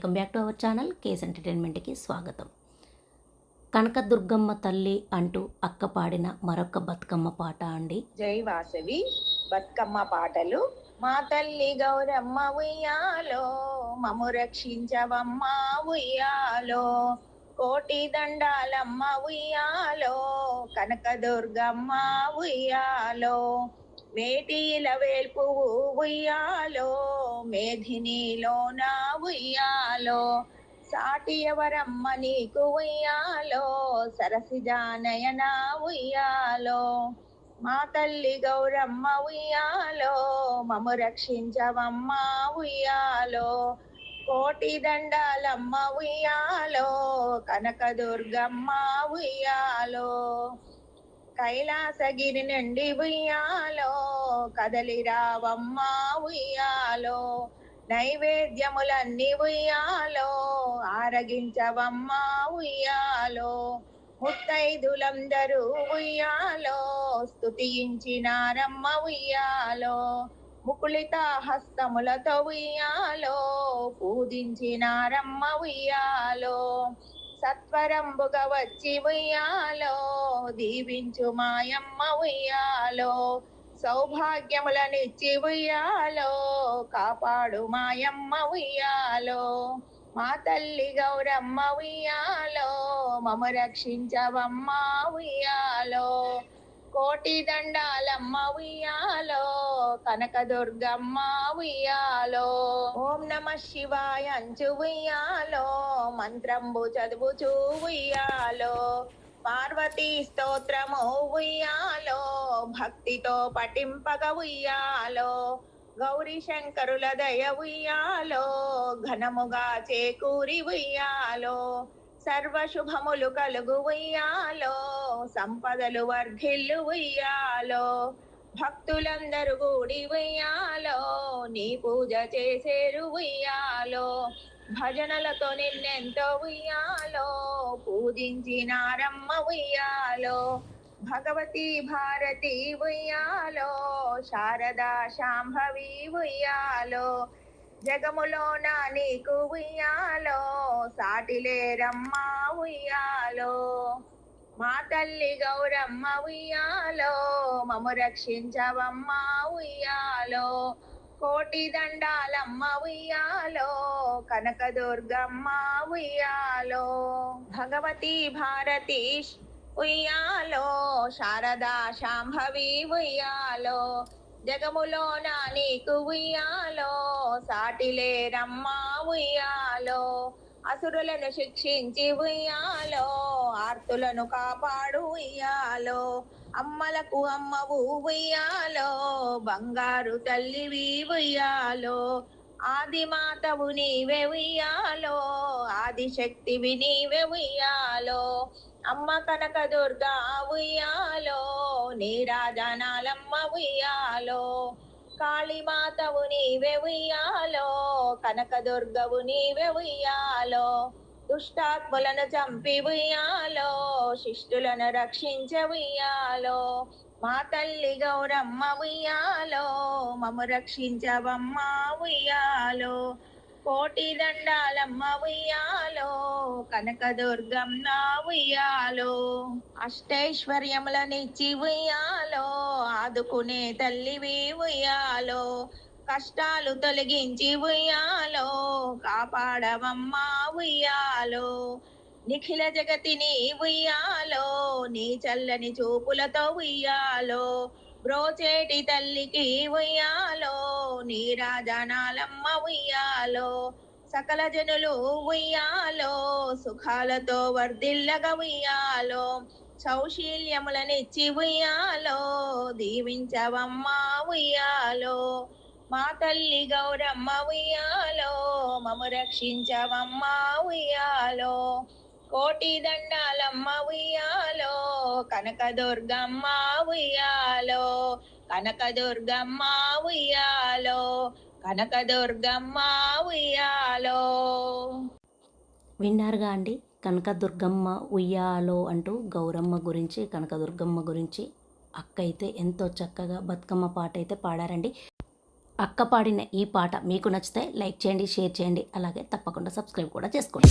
Welcome back to our channel case ఎంటర్టైన్మెంట్కి స్వాగతం. కనకదుర్గమ్మ తల్లి అంటూ అక్క పాడిన మరొక బతుకమ్మ పాట అండి. జై వాసవి బతుకమ్మ పాటలు. మా తల్లి గౌరమ్మ ఉయ్యాలో మము రక్షించవమ్మ ఉయ్యాలో. కోటి దండాలమ్మ ఉయ్యాలో కనకదుర్గమ్మ ఉయ్యాలో. మేటీల వేల్పు ఉయ్యాలో మేధినిలోన ఉయ్యాలో. సాటి ఎవరమ్మ నీకు ఉయ్యాలో సరసిజానయన ఉయ్యాలో. మా తల్లి గౌరమ్మ ఉయ్యాలో మము రక్షించవమ్మ ఉయ్యాలో. కోటి దండాలమ్మ ఉయ్యాలో కనకదుర్గమ్మ ఉయ్యాలో. కైలాసగిరి నుండి ఉయ్యాలో కదలిరావమ్మా ఉయ్యాలో. నైవేద్యములన్నీ ఉయ్యాలో ఆరగించవమ్మ ఉయ్యాలో. ముత్తైదులందరూ ఉయ్యాలో స్తుతించినారమ్మ ఉయ్యాలో. ముకుళిత హస్తములతో ఉయ్యాలో పూజించినారమ్మ ఉయ్యాలో. సత్వరంబుగా వచ్చి ఉయ్యాలో దీవించు మాయమ్మ ఉయ్యాలో. సౌభాగ్యములనిచ్చి ఉయ్యాలో కాపాడు మాయమ్మ ఉయ్యాలో. మా తల్లి గౌరమ్మ ఉయ్యాలో మమ రక్షించవమ్మ ఉయ్యాలో. కోటి దండాలమ్మ ఉయ్యాలో కనకదుర్గమ్మ ఉయ్యాలో ఓం నమ శివాయ అంచు ఉయ్యాలో మంత్రంబు చదువుచూ ఉయ్యాలో పార్వతీ స్తోత్రము ఉయ్యాలో భక్తితో పఠింపగ ఉయ్యాలో గౌరీ శంకరుల దయ ఉయ్యాలో ఘనముగా చేకూరి ఉయ్యాలో సర్వ శుభములు కలుగు ఉయ్యాలో సంపదలు వర్ధిల్లు ఉయ్యాలో భక్తులందరూ కూడి ఉయ్యాలో నీ పూజ చేసేరు ఉయ్యాలో భజనలతో నిన్నెంతో ఉయ్యాలో పూజించినారమ్మ ఉయ్యాలో భగవతి భారతి ఉయ్యాలో శారదా శాంభవి ఉయ్యాలో జగములోన నీకు ఉయ్యాలో సాటిలేరమ్మ ఉయ్యాలో మా తల్లి గౌరమ్మ ఉయ్యాలో మము రక్షించవమ్మ ఉయ్యాలో కోటి దండాలమ్మ ఉయ్యాలో కనకదుర్గమ్మ ఉయ్యాలో భగవతి భారతి ఉయ్యాలో శారదా శాంభవి ఉయ్యాలో జగములోన నీకు ఉయ్యాలో సాటిలేరమ్మ ఉయ్యాలో అసురులను శిక్షించి ఉయ్యాలో ఆర్తులను కాపాడు ఉయ్యాలో అమ్మలకు అమ్మవు ఉయ్యాలో బంగారు తల్లివి ఉయ్యాలో ఆదిమాతవు నీవే ఉయ్యాలో ఆదిశక్తివి నీవే ఉయ్యాలో అమ్మ కనక దుర్గా ఉయ్యాలో నీ రాజానాలమ్మ ఉయ్యాలో కాళీమాతవు నీవే ఉయ్యాలో కనకదుర్గవు నీవే ఉయ్యాలో దుష్టాత్ములను చంపి ఉయ్యాలో శిష్టులను రక్షించ ఉయ్యాలో మా తల్లి గౌరమ్మ ఉయ్యాలో మము రక్షించవమ్మ ఉయ్యాలో కోటి దండాలమ్మ ఉయ్యాలో కనకదుర్గమ్మ ఉయ్యాలో. అష్టైశ్వర్యములనిచ్చి ఉయ్యాలో ఆదుకునే తల్లివి ఉయ్యాలో. కష్టాలు తొలగించి ఉయ్యాలో కాపాడవమ్మ ఉయ్యాలో. నిఖిల జగతిని ఉయ్యాలో నీ చల్లని చూపులతో ఉయ్యాలో. బ్రోచేటి తల్లికి ఉయ్యాలో నీరాజనాలమ్మ ఉయ్యాలో సకల జనులు ఉయ్యాలో సుఖాలతో వర్ధిల్లగా ఉయ్యాలో సౌశీల్యములనిచ్చి ఉయ్యాలో దీవించవమ్మా ఉయ్యాలో మా తల్లి గౌరమ్మ ఉయ్యాలో మము రక్షించవమ్మా ఉయ్యాలో కోటి దండాలమ్మ ఉయ్యాలో కనకదుర్గమ్మ ఉయ్యాలో కనకదుర్గమ్మ ఉయ్యాలో కనకదుర్గమ్మ ఉయ్యాలో. విన్నారుగా అండి? కనకదుర్గమ్మ ఉయ్యాలో అంటూ గౌరమ్మ గురించి కనకదుర్గమ్మ గురించి అక్క అయితే ఎంతో చక్కగా బతుకమ్మ పాట అయితే పాడారండి. అక్క పాడిన ఈ పాట మీకు నచ్చితే లైక్ చేయండి షేర్ చేయండి అలాగే తప్పకుండా సబ్స్క్రైబ్ కూడా చేసుకోండి.